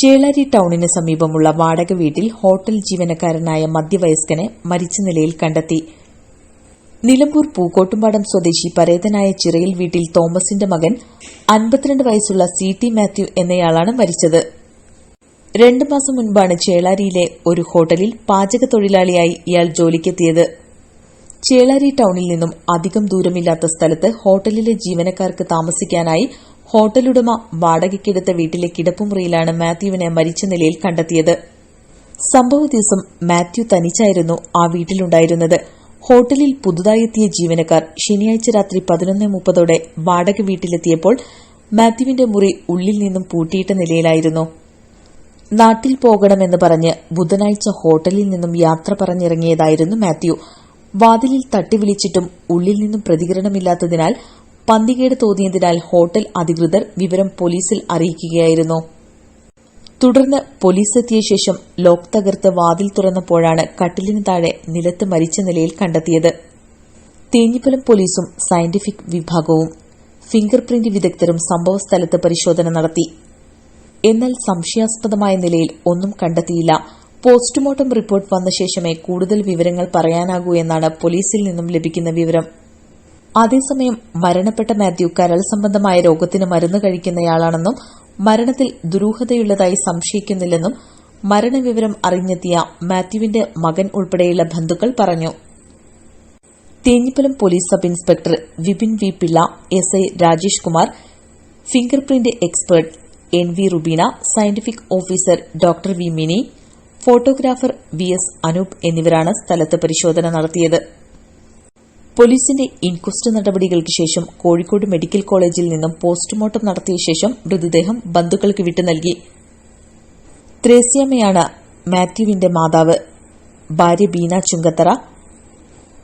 ചേളാരി ടൌണിന് സമീപമുള്ള വാടക വീട്ടിൽ ഹോട്ടൽ ജീവനക്കാരനായ മധ്യവയസ്കനെ മരിച്ച നിലയിൽ കണ്ടെത്തി. നിലമ്പൂർ പൂക്കോട്ടുംപാടം സ്വദേശി പരേതനായ ചിറയിൽ വീട്ടിൽ തോമസിന്റെ മകൻ അൻപത്തിരണ്ട് വയസ്സുള്ള സി ടി മാത്യു എന്നയാളാണ് മരിച്ചത്. രണ്ട് മാസം മുൻപാണ് ചേളാരിയിലെ ഒരു ഹോട്ടലിൽ പാചക തൊഴിലാളിയായി ഇയാൾ ജോലിക്കെത്തിയത്. ചേളാരി ടൌണിൽ നിന്നും അധികം ദൂരമില്ലാത്ത സ്ഥലത്ത് ഹോട്ടലിലെ ജീവനക്കാർക്ക് താമസിക്കാനായി ഹോട്ടലുടമ വാടകയ്ക്കെടുത്ത വീട്ടിലെ കിടപ്പുമുറിയിലാണ് മാത്യുവിനെ മരിച്ച നിലയിൽ കണ്ടെത്തിയത്. സംഭവ ദിവസം മാത്യു തനിച്ചായിരുന്നു ആ വീട്ടിലുണ്ടായിരുന്നത്. ഹോട്ടലിൽ പുതുതായി എത്തിയ ജീവനക്കാർ ശനിയാഴ്ച രാത്രി പതിനൊന്ന് മുപ്പതോടെ വാടക വീട്ടിലെത്തിയപ്പോൾ മാത്യുവിന്റെ മുറി ഉള്ളിൽ നിന്നും പൂട്ടിയിട്ട നിലയിലായിരുന്നു. നാട്ടിൽ പോകണമെന്ന് പറഞ്ഞ് ബുധനാഴ്ച ഹോട്ടലിൽ നിന്നും യാത്ര പറഞ്ഞിറങ്ങിയതായിരുന്നു മാത്യു. വാതിലിൽ തട്ടിവിളിച്ചിട്ടും ഉള്ളിൽ നിന്നും പ്രതികരണമില്ലാത്തതിനാൽ പന്തികേട് തോന്നിയതിനാൽ ഹോട്ടൽ അധികൃതർ വിവരം പോലീസിൽ അറിയിക്കുകയായിരുന്നു. തുടർന്ന് പോലീസെത്തിയ ശേഷം ലോക്ക് തകർത്ത് വാതിൽ തുറന്നപ്പോഴാണ് കട്ടിലിന് താഴെ നിലത്ത് മരിച്ച നിലയിൽ കണ്ടെത്തിയത്. തേഞ്ഞിപ്പലം പോലീസും സയന്റിഫിക് വിഭാഗവും ഫിംഗർ പ്രിന്റ് വിദഗ്ധരും സംഭവസ്ഥലത്ത് പരിശോധന നടത്തി. എന്നാൽ സംശയാസ്പദമായ നിലയിൽ ഒന്നും കണ്ടെത്തിയില്ല. പോസ്റ്റ്മോർട്ടം റിപ്പോർട്ട് വന്ന ശേഷമേ കൂടുതൽ വിവരങ്ങൾ പറയാനാകൂ എന്നാണ് പോലീസിൽ നിന്നും ലഭിക്കുന്ന വിവരം. അതേസമയം മരണപ്പെട്ട മാത്യു കരൾ സംബന്ധമായ രോഗത്തിന് മരുന്ന് കഴിക്കുന്നയാളാണെന്നും മരണത്തിൽ ദുരൂഹതയുള്ളതായി സംശയിക്കുന്നില്ലെന്നും മരണവിവരം അറിഞ്ഞെത്തിയ മാത്യുവിന്റെ മകൻ ഉൾപ്പെടെയുള്ള ബന്ധുക്കൾ പറഞ്ഞു. Thenhipalam police sub inspector Vipin V Pillai S I Rajesh Kumar finger print expert N V Rubeena scientific officer doctor V Mini photographer V S Anoop എന്നിവരാണ് സ്ഥലത്ത് പരിശോധന നടത്തിയത്. പോലീസിന്റെ ഇൻക്വസ്റ്റ് നടപടികൾക്ക് ശേഷം കോഴിക്കോട് മെഡിക്കൽ കോളേജിൽ നിന്നും പോസ്റ്റ്മോർട്ടം നടത്തിയ ശേഷം മൃതദേഹം ബന്ധുക്കൾക്ക് വിട്ടു നൽകി. ത്രേസ്യാമ്മയാണ് മാത്യുവിന്റെ മാതാവ്. ഭാര്യ ബീന ചുങ്കത്തറ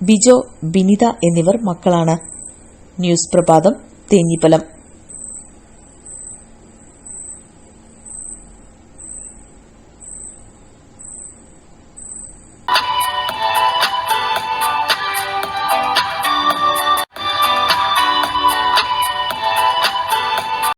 ബിജോ ബിനിത എന്നിവർ മക്കളാണ്. ന്യൂസ് പ്രഭാതം തേഞ്ഞിപ്പലം.